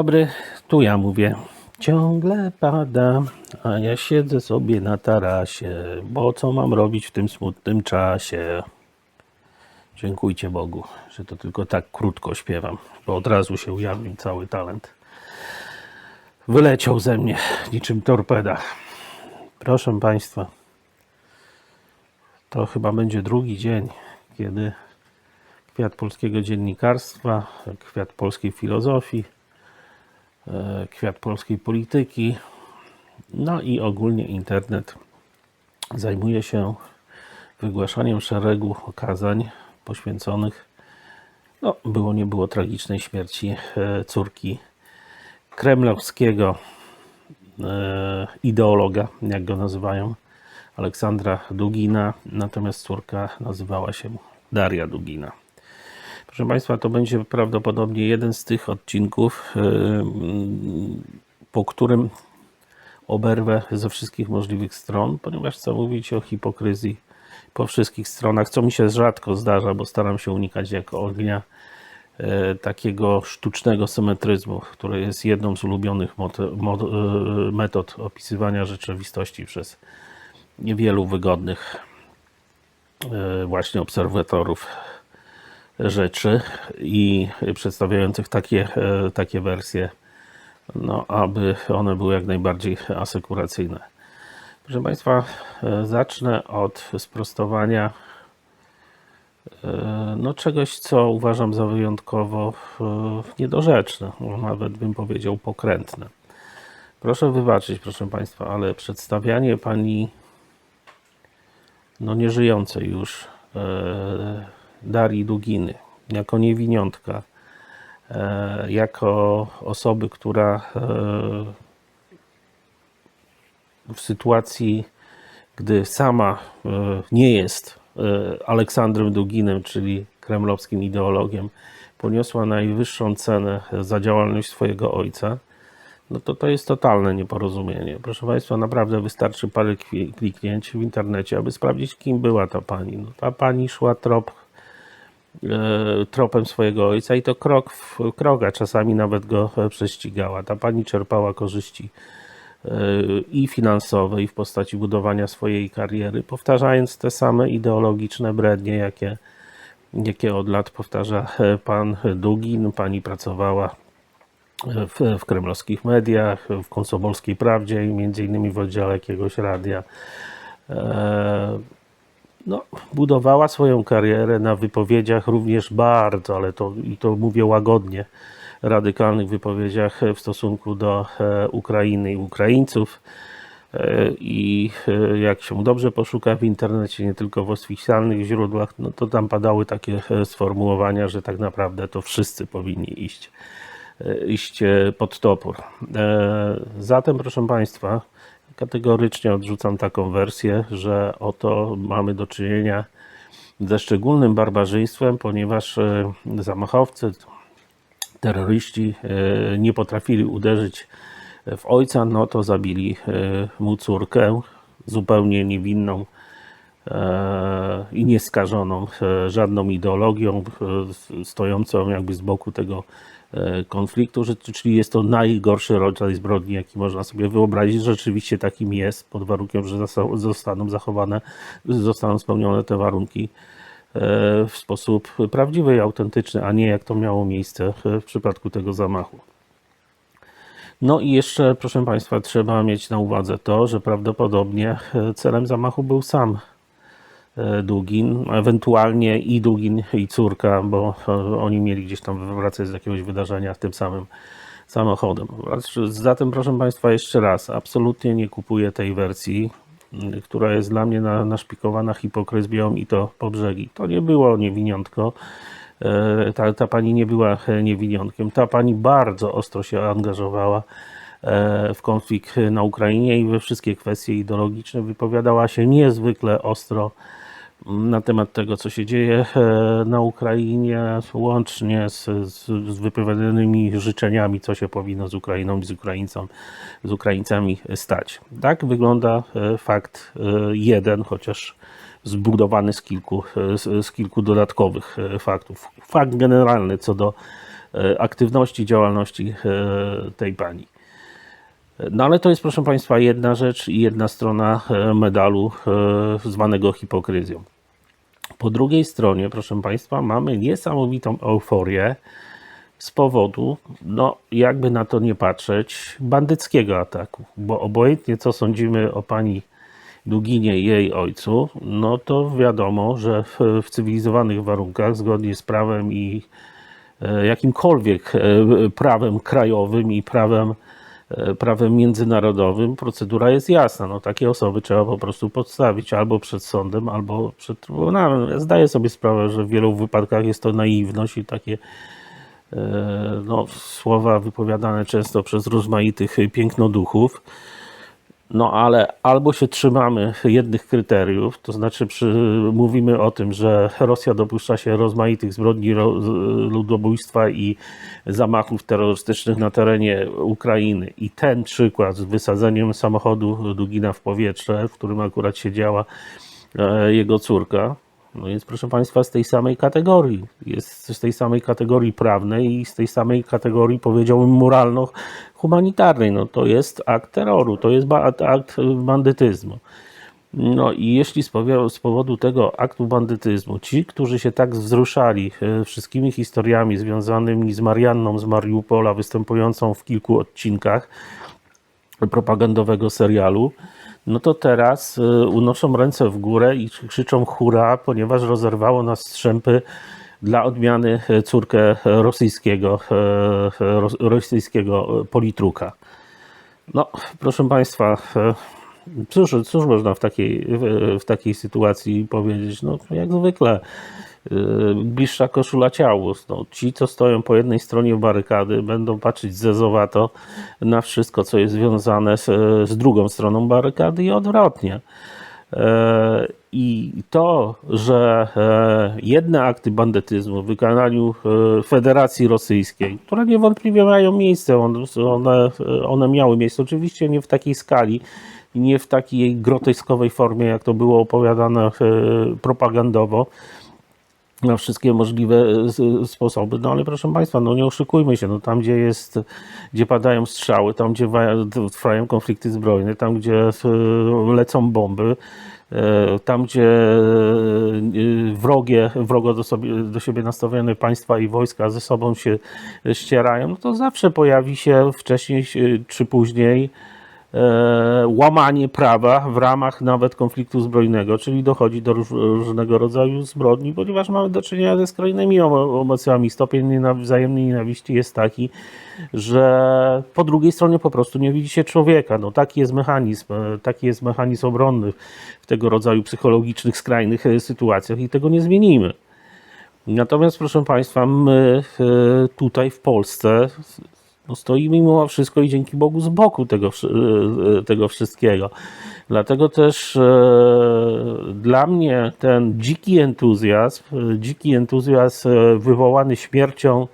Dobry, tu ja mówię. Ciągle pada, a ja siedzę sobie na tarasie, bo co mam robić w tym smutnym czasie? Dziękujcie Bogu, że to tylko tak krótko śpiewam, bo od razu się ujawnił cały talent. Wyleciał ze mnie niczym torpeda. Proszę Państwa, to chyba będzie drugi dzień, kiedy kwiat polskiego dziennikarstwa, kwiat polskiej filozofii, kwiat polskiej polityki, no i ogólnie internet zajmuje się wygłaszaniem szeregu okazań poświęconych, no było nie było tragicznej śmierci e, córki kremlowskiego e, ideologa, jak go nazywają, Aleksandra Dugina, natomiast córka nazywała się Daria Dugina. Proszę Państwa, to będzie prawdopodobnie jeden z tych odcinków, yy, po którym oberwę ze wszystkich możliwych stron, ponieważ chcę mówić o hipokryzji po wszystkich stronach, co mi się rzadko zdarza, bo staram się unikać jak ognia e, takiego sztucznego symetryzmu, który jest jedną z ulubionych e, metod opisywania rzeczywistości przez niewielu wygodnych e, właśnie obserwatorów rzeczy i przedstawiających takie, e, takie wersje, no, aby one były jak najbardziej asekuracyjne. Proszę Państwa, e, zacznę od sprostowania e, no, czegoś, co uważam za wyjątkowo niedorzeczne, no, nawet bym powiedział pokrętne. Proszę wybaczyć, proszę Państwa, ale przedstawianie pani no nieżyjącej już Darii Duginy jako niewiniątka, e, jako osoby, która e, w sytuacji, gdy sama e, nie jest Aleksandrem Duginem, czyli kremlowskim ideologiem, poniosła najwyższą cenę za działalność swojego ojca, no to to jest totalne nieporozumienie. Proszę Państwa, naprawdę wystarczy parę kliknięć w internecie, aby sprawdzić, kim była ta pani. No, ta pani szła trop, tropem swojego ojca i to krok w krok, a czasami nawet go e, prześcigała. Ta pani czerpała korzyści e, i finansowe, i w postaci budowania swojej kariery, powtarzając te same ideologiczne brednie, jakie, jakie od lat powtarza e, pan Dugin. Pani pracowała w, w kremlowskich mediach, w Komsomolskiej Prawdzie i między innymi w oddziale jakiegoś radia. E, no, budowała swoją karierę na wypowiedziach również bardzo, ale to, i to mówię łagodnie, radykalnych wypowiedziach w stosunku do e, Ukrainy i Ukraińców. E, I e, jak się dobrze poszuka w internecie, nie tylko w oficjalnych źródłach, no to tam padały takie sformułowania, że tak naprawdę to wszyscy powinni iść iść pod topór. Zatem, proszę Państwa, kategorycznie odrzucam taką wersję, że oto mamy do czynienia ze szczególnym barbarzyństwem, ponieważ e, zamachowcy, terroryści e, nie potrafili uderzyć w ojca, no to zabili e, mu córkę, zupełnie niewinną i nieskażoną żadną ideologią, stojącą jakby z boku tego konfliktu, że, czyli jest to najgorszy rodzaj zbrodni, jaki można sobie wyobrazić. Rzeczywiście takim jest, pod warunkiem, że zosta- zostaną zachowane, zostaną spełnione te warunki e, w sposób prawdziwy i autentyczny, a nie jak to miało miejsce e, w przypadku tego zamachu. No i jeszcze, proszę Państwa, trzeba mieć na uwadze to, że prawdopodobnie e, celem zamachu był sam e, Dugin, ewentualnie i Dugin i córka, bo e, oni mieli gdzieś tam wracać z jakiegoś wydarzenia tym samym samochodem. Zatem, proszę Państwa, jeszcze raz, absolutnie nie kupuję tej wersji, która jest dla mnie na, naszpikowana hipokryzją i to po brzegi. To nie było niewiniątko, E, ta, ta pani nie była e, niewiniątkiem. Ta pani bardzo ostro się angażowała e, w konflikt na Ukrainie i we wszystkie kwestie ideologiczne wypowiadała się niezwykle ostro na temat tego, co się dzieje e, na Ukrainie, łącznie z, z, z życzeniami, co się powinno z Ukrainą i z, z Ukraińcami stać. Tak wygląda e, fakt e, jeden, chociaż zbudowany z kilku, z, z kilku dodatkowych faktów. Fakt generalny co do aktywności, działalności tej pani. No ale to jest, proszę Państwa, jedna rzecz i jedna strona e, medalu e, zwanego hipokryzją. Po drugiej stronie, proszę Państwa, mamy niesamowitą euforię z powodu, no jakby na to nie patrzeć, bandyckiego ataku. Bo obojętnie co sądzimy o pani Duginie i jej ojcu, no to wiadomo, że w, w cywilizowanych warunkach, zgodnie z prawem i e, jakimkolwiek prawem krajowym i prawem, prawem międzynarodowym, procedura jest jasna. No, takie osoby trzeba po prostu podstawić albo przed sądem, albo przed trybunałem. Ja zdaję sobie sprawę, że w wielu wypadkach jest to naiwność i takie e, no, słowa wypowiadane często przez rozmaitych pięknoduchów. No ale albo się trzymamy jednych kryteriów, to znaczy przy, mówimy o tym, że Rosja dopuszcza się rozmaitych zbrodni ro, ludobójstwa i zamachów terrorystycznych na terenie Ukrainy. I ten przykład z wysadzeniem samochodu Dugina w powietrze, w którym akurat siedziała e, jego córka, no jest proszę Państwa z tej samej kategorii. Jest z tej samej kategorii prawnej i z tej samej kategorii powiedziałbym moralno-humanitarnej. No to jest akt terroru, to jest akt bandytyzmu. No i jeśli z powodu tego aktu bandytyzmu ci, którzy się tak wzruszali e, wszystkimi historiami związanymi z Marianną z Mariupola, występującą w kilku odcinkach propagandowego serialu, no to teraz y, unoszą ręce w górę i krzyczą hurra, ponieważ rozerwało nas strzępy dla odmiany e, córkę rosyjskiego, e, ros- rosyjskiego politruka. No, proszę Państwa, e, cóż, cóż można w takiej, w, takiej sytuacji powiedzieć? No, jak zwykle, e, bliższa koszula ciału. No, ci, co stoją po jednej stronie barykady, będą patrzeć zezowato na wszystko, co jest związane z, z drugą stroną barykady i odwrotnie. E, I to, że e, jedne akty bandytyzmu w wykonaniu e, Federacji Rosyjskiej, które niewątpliwie mają miejsce, one, one, miały miejsce, oczywiście nie w takiej skali nie w takiej groteskowej formie, jak to było opowiadane propagandowo, na wszystkie możliwe e, sposoby. No ale proszę Państwa, no nie oszukujmy się, no tam gdzie jest, gdzie padają strzały, tam gdzie wa- trwają konflikty zbrojne, tam gdzie e, lecą bomby, e, tam gdzie wrogie, wrogo do, sobie, do siebie nastawione państwa i wojska ze sobą się ścierają, no to zawsze pojawi się wcześniej czy później łamanie prawa w ramach nawet konfliktu zbrojnego, czyli dochodzi do róż, różnego rodzaju zbrodni, ponieważ mamy do czynienia ze skrajnymi emo- emocjami. Stopień wzajemnej nienawiści jest taki, że po drugiej stronie po prostu nie widzi się człowieka. No, taki jest mechanizm, e, taki jest mechanizm obronny w tego rodzaju psychologicznych, skrajnych e, sytuacjach i tego nie zmienimy. Natomiast, proszę Państwa, my e, tutaj w Polsce no, stoimy mimo wszystko i dzięki Bogu z boku tego, wszy- e, tego wszystkiego. Dlatego też e, dla mnie ten dziki entuzjazm, e, dziki entuzjazm e, wywołany śmiercią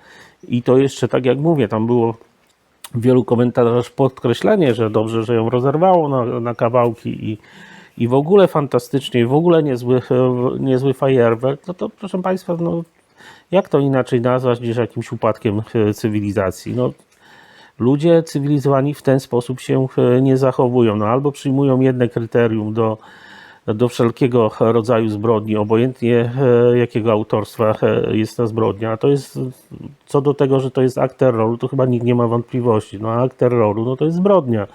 i to jeszcze tak jak mówię, tam było w wielu komentarzach podkreślenie, że dobrze, że ją rozerwało na, na kawałki i, i w ogóle fantastycznie, i w ogóle niezły, e, niezły fajerwerk, no to proszę Państwa, no, jak to inaczej nazwać niż jakimś upadkiem e, cywilizacji? No, ludzie cywilizowani w ten sposób się e, nie zachowują. No, albo przyjmują jedne kryterium do, do wszelkiego rodzaju zbrodni, obojętnie e, jakiego autorstwa e, jest ta zbrodnia. A to jest, co do tego, że to jest akt terroru, to chyba nikt nie ma wątpliwości. No, a akt terroru, no to jest zbrodnia.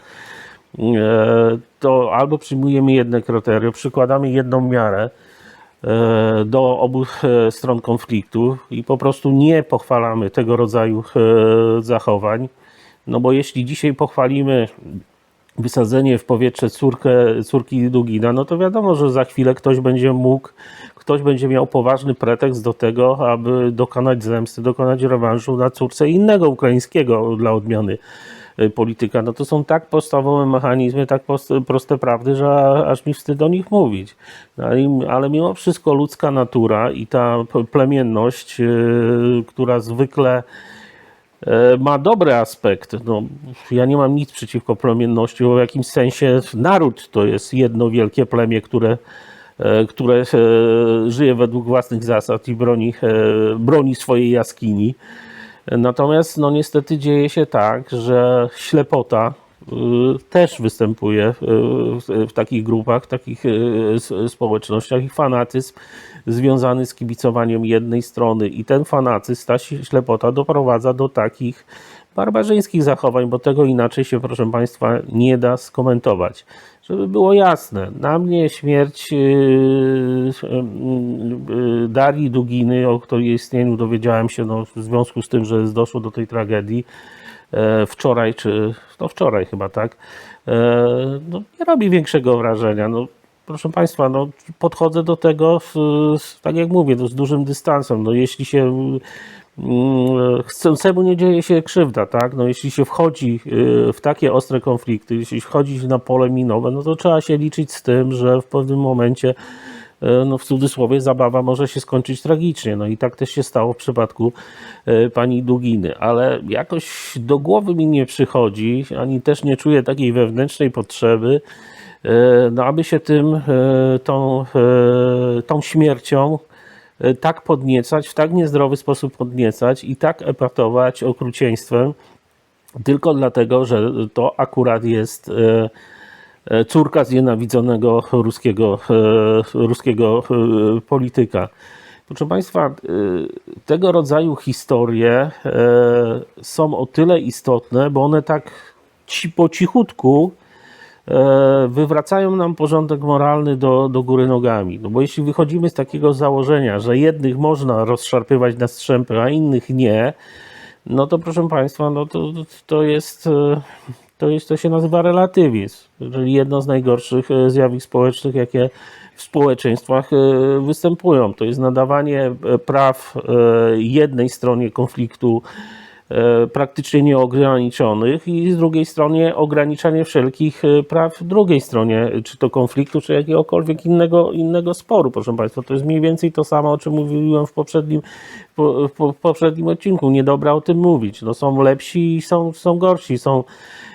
To albo przyjmujemy jedne kryterium, przykładamy jedną miarę, do obu stron konfliktu i po prostu nie pochwalamy tego rodzaju zachowań. No bo jeśli dzisiaj pochwalimy wysadzenie w powietrze córkę, córki Dugina, no to wiadomo, że za chwilę ktoś będzie mógł, ktoś będzie miał poważny pretekst do tego, aby dokonać zemsty, dokonać rewanżu na córce innego ukraińskiego dla odmiany y, polityka. No to są tak podstawowe mechanizmy, tak proste prawdy, że aż mi wstyd o nich mówić. No, ale, mimo wszystko ludzka natura i ta plemienność, yy, która zwykle ma dobry aspekt. No, ja nie mam nic przeciwko plemienności, bo w jakimś sensie naród to jest jedno wielkie plemię, które, e, które e, żyje według własnych zasad i broni, e, broni swojej jaskini. Natomiast no niestety dzieje się tak, że ślepota też występuje y, w, takich grupach, w takich y, społecznościach i fanatyzm związany z kibicowaniem jednej strony i ten fanatyzm, ta ślepota doprowadza do takich barbarzyńskich zachowań, bo tego inaczej się, proszę Państwa, nie da skomentować. Żeby było jasne, na mnie śmierć Darii Duginy, o której istnieniu dowiedziałem się no, w związku z tym, że doszło do tej tragedii wczoraj, czy no wczoraj chyba, tak, e, no, nie robi większego wrażenia. No, proszę Państwa, no, podchodzę do tego, z, tak jak mówię, no, z dużym dystansem. No, jeśli się mm, chcącemu nie dzieje się krzywda, tak? No, jeśli się wchodzi y, w takie ostre konflikty, jeśli wchodzi na pole minowe, no to trzeba się liczyć z tym, że w pewnym momencie no w cudzysłowie zabawa może się skończyć tragicznie. No i tak też się stało w przypadku y, pani Duginy, ale jakoś do głowy mi nie przychodzi, ani też nie czuję takiej wewnętrznej potrzeby, y, no aby się tym, tą, tą śmiercią tak podniecać, w tak niezdrowy sposób podniecać i tak epatować okrucieństwem, tylko dlatego, że to akurat jest e, e, córka znienawidzonego ruskiego, e, ruskiego e, polityka. Proszę Państwa, e, tego rodzaju historie e, są o tyle istotne, bo one tak ci, po cichutku e, wywracają nam porządek moralny do, do góry nogami. No bo jeśli wychodzimy z takiego założenia, że jednych można rozszarpywać na strzępy, a innych nie, no to proszę Państwa, no to, to jest, e, to jest, to się nazywa relatywizm, czyli jedno z najgorszych e, zjawisk społecznych, jakie w społeczeństwach e, występują. To jest nadawanie e, praw jednej stronie konfliktu praktycznie nieograniczonych i z drugiej strony ograniczanie wszelkich e, praw drugiej stronie, czy to konfliktu, czy jakiegokolwiek innego, innego sporu, proszę Państwa. To jest mniej więcej to samo, o czym mówiłem w poprzednim, po, po, w poprzednim odcinku. Niedobra o tym mówić. No, są lepsi i są, są gorsi. Są,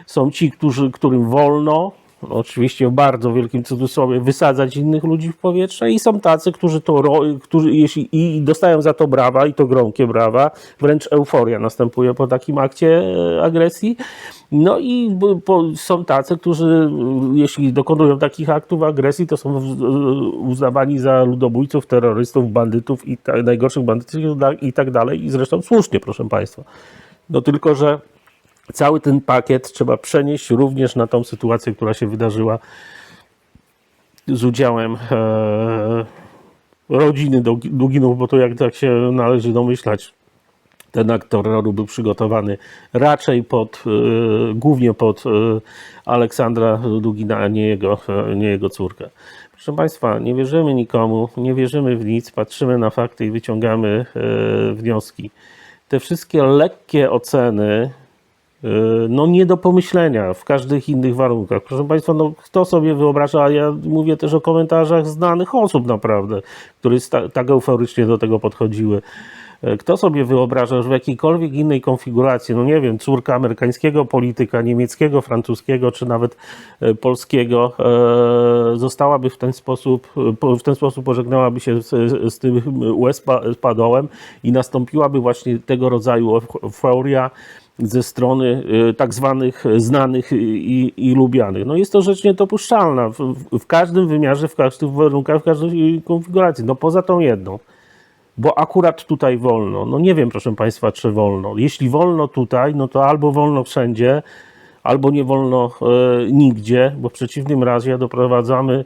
są ci, którzy, którym wolno, oczywiście w bardzo wielkim cudzysłowie, wysadzać innych ludzi w powietrze i są tacy, którzy to, którzy jeśli, i dostają za to brawa i to gromkie brawa, wręcz euforia następuje po takim akcie e, agresji. No i są tacy, którzy e, jeśli dokonują takich aktów agresji, to są e, uznawani za ludobójców, terrorystów, bandytów i najgorszych bandytów tak- i tak dalej. I zresztą słusznie, proszę Państwa. No tylko, że cały ten pakiet trzeba przenieść również na tą sytuację, która się wydarzyła z udziałem e, rodziny Długinów, bo to jak tak się należy domyślać, ten akt terroru był przygotowany raczej pod, e, głównie pod e, Aleksandra Dugina, a nie jego, e, nie jego córkę. Proszę Państwa, nie wierzymy nikomu, nie wierzymy w nic, patrzymy na fakty i wyciągamy e, wnioski. Te wszystkie lekkie oceny, no nie do pomyślenia w każdych innych warunkach. Proszę Państwa, no kto sobie wyobraża, a ja mówię też o komentarzach znanych osób naprawdę, które tak euforycznie do tego podchodziły. E, Kto sobie wyobraża, że w jakiejkolwiek innej konfiguracji, no nie wiem, córka amerykańskiego polityka, niemieckiego, francuskiego, czy nawet e, polskiego, zostałaby w ten sposób, po- w ten sposób pożegnałaby się z, z tym US pa- padołem i nastąpiłaby właśnie tego rodzaju euf- euforia ze strony e, tak zwanych znanych i, i lubianych. No jest to rzecz niedopuszczalna w, w każdym wymiarze, w każdych warunkach, w każdej konfiguracji. No poza tą jedną bo akurat tutaj wolno. No nie wiem, proszę Państwa, czy wolno. Jeśli wolno tutaj, no to albo wolno wszędzie, albo nie wolno e, nigdzie, bo w przeciwnym razie doprowadzamy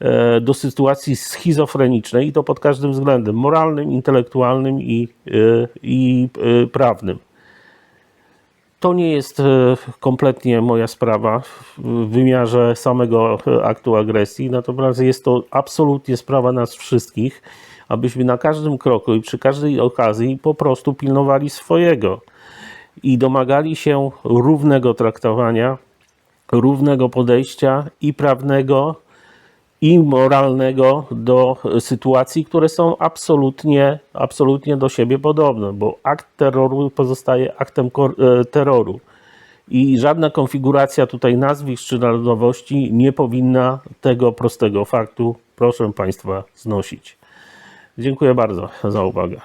e, do sytuacji schizofrenicznej i to pod każdym względem moralnym, intelektualnym i, e, i e, prawnym. To nie jest e, kompletnie moja sprawa w wymiarze samego e, aktu agresji, natomiast jest to absolutnie sprawa nas wszystkich, abyśmy na każdym kroku i przy każdej okazji po prostu pilnowali swojego i domagali się równego traktowania, równego podejścia i prawnego, i moralnego do sytuacji, które są absolutnie, absolutnie do siebie podobne, bo akt terroru pozostaje aktem e, terroru. I żadna konfiguracja tutaj nazwisk czy narodowości nie powinna tego prostego faktu, proszę Państwa, znosić. Dziękuję bardzo za uwagę.